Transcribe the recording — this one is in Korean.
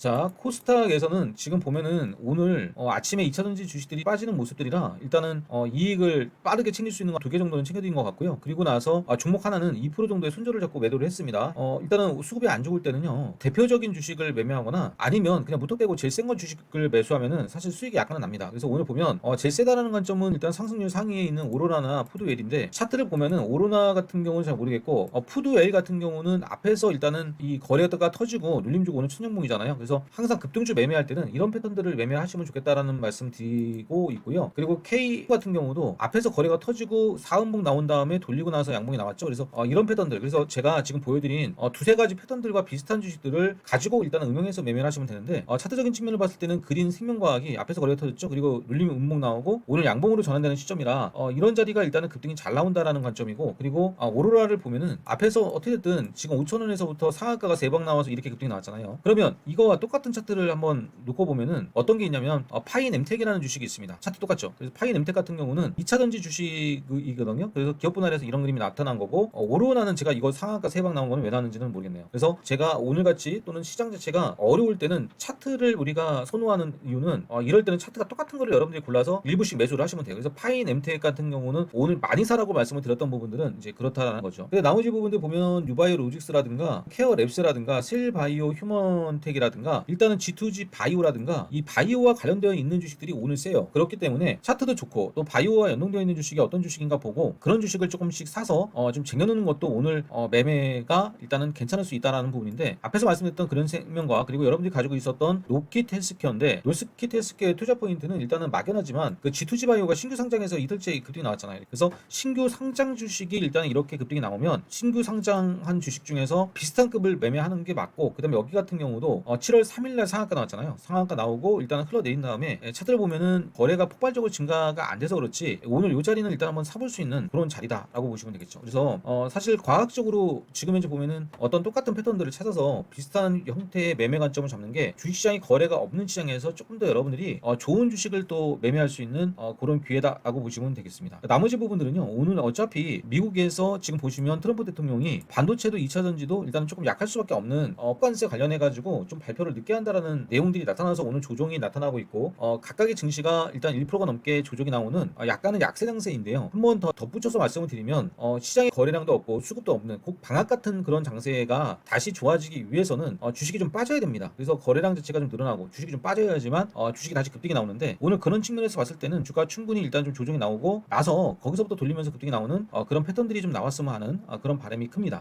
자, 코스닥에서는 지금 보면은 오늘 어, 아침에 2차전지 주식들이 빠지는 모습들이라 일단은 어, 이익을 빠르게 챙길 수 있는 거두개 정도는 챙겨드린 것 같고요. 그리고 나서 아, 종목 하나는 2% 정도의 손절을 잡고 매도를 했습니다. 어, 일단은 수급이 안 좋을 때는요. 대표적인 주식을 매매하거나 아니면 그냥 무턱 빼고 제일 센 건 주식을 매수하면은 사실 수익이 약간은 납니다. 그래서 오늘 보면 어, 제일 세다라는 관점은 일단 상승률 상위에 있는 오로라나 푸드웰인데 차트를 보면은 오로라 같은 경우는 잘 모르겠고 어, 푸드웰 같은 경우는 앞에서 일단은 이 거래가 터지고 눌림 주고 오는 천연봉이잖아요. 그래서 항상 급등주 매매할 때는 이런 패턴들을 매매하시면 좋겠다라는 말씀 드리고 있고요. 그리고 K 같은 경우도 앞에서 거래가 터지고 사은봉 나온 다음에 돌리고 나서 양봉이 나왔죠. 그래서 어, 이런 패턴들 그래서 제가 지금 보여드린 어, 두세 가지 패턴들과 비슷한 주식들을 가지고 일단 응용해서 매매를 하시면 되는데 어, 차트적인 측면을 봤을 때는 그린 생명과학이 앞에서 거래가 터졌죠. 그리고 눌림이 음봉 나오고 오늘 양봉으로 전환되는 시점이라 어, 이런 자리가 일단은 급등이 잘 나온다라는 관점이고 그리고 아, 오로라를 보면은 앞에서 어떻게든 지금 5천 원에서부터 상한가가 세 방 나와서 이렇게 급등이 나왔잖아요. 그러면 이거와 똑같은 차트를 한번 놓고 보면은 어떤 게 있냐면 어, 파인 엠텍이라는 주식이 있습니다. 차트 똑같죠. 그래서 파인 엠텍 같은 경우는 2차전지 주식이거든요. 그래서 기업 분할에서 이런 그림이 나타난 거고 어, 오로라는 제가 이거 상한가 세방 나온 거는 왜 나왔는지는 모르겠네요. 그래서 제가 오늘 같이 또는 시장 자체가 어려울 때는 차트를 우리가 선호하는 이유는 어, 이럴 때는 차트가 똑같은 거를 여러분들이 골라서 일부씩 매수를 하시면 돼요. 그래서 파인 엠텍 같은 경우는 오늘 많이 사라고 말씀을 드렸던 부분들은 이제 그렇다라는 거죠. 근데 나머지 부분들 보면 뉴바이오 로직스라든가 케어 랩스라든가 셀바이오 휴먼텍이라든가 일단은 G2G 바이오라든가 이 바이오와 관련되어 있는 주식들이 오늘 세요. 그렇기 때문에 차트도 좋고 또 바이오와 연동되어 있는 주식이 어떤 주식인가 보고 그런 주식을 조금씩 사서 어, 좀 쟁여놓는 것도 오늘 어, 매매가 일단은 괜찮을 수 있다라는 부분인데 앞에서 말씀드렸던 그런 생명과 그리고 여러분들이 가지고 있었던 로킷 헬스케어인데 로스킷 헬스케어의 투자 포인트는 일단은 막연하지만 그 G2G 바이오가 신규 상장에서 이틀째 급등이 나왔잖아요. 그래서 신규 상장 주식이 일단 이렇게 급등이 나오면 신규 상장한 주식 중에서 비슷한 급을 매매하는 게 맞고 그다음에 여기 같은 경우도 어, 7월 3일날 상한가 나왔잖아요. 상한가 나오고 일단 흘러내린 다음에 예, 차트를 보면은 거래가 폭발적으로 증가가 안 돼서 그렇지 오늘 이 자리는 일단 한번 사볼 수 있는 그런 자리다라고 보시면 되겠죠. 그래서 어, 사실 과학적으로 지금 현재 보면은 어떤 똑같은 패턴들을 찾아서 비슷한 형태의 매매 관점을 잡는 게 주식시장이 거래가 없는 시장에서 조금 더 여러분들이 어, 좋은 주식을 또 매매할 수 있는 어, 그런 기회다라고 보시면 되겠습니다. 나머지 부분들은요. 오늘 어차피 미국에서 지금 보시면 트럼프 대통령이 반도체도 2차 전지도 일단 조금 약할 수밖에 없는 어, 관세 관련해 가지고 좀 발표를 늦게 한다라는 내용들이 나타나서 오늘 조정이 나타나고 있고 어, 각각의 증시가 일단 1%가 넘게 조정이 나오는 어, 약간은 약세 장세인데요. 한 번 더 덧붙여서 말씀을 드리면 어, 시장에 거래량도 없고 수급도 없는 꼭 방학 같은 그런 장세가 다시 좋아지기 위해서는 어, 주식이 좀 빠져야 됩니다. 그래서 거래량 자체가 좀 늘어나고 주식이 좀 빠져야지만 어, 주식이 다시 급등이 나오는데 오늘 그런 측면에서 봤을 때는 주가 충분히 일단 좀 조정이 나오고 나서 거기서부터 돌리면서 급등이 나오는 어, 그런 패턴들이 좀 나왔으면 하는 어, 그런 바람이 큽니다.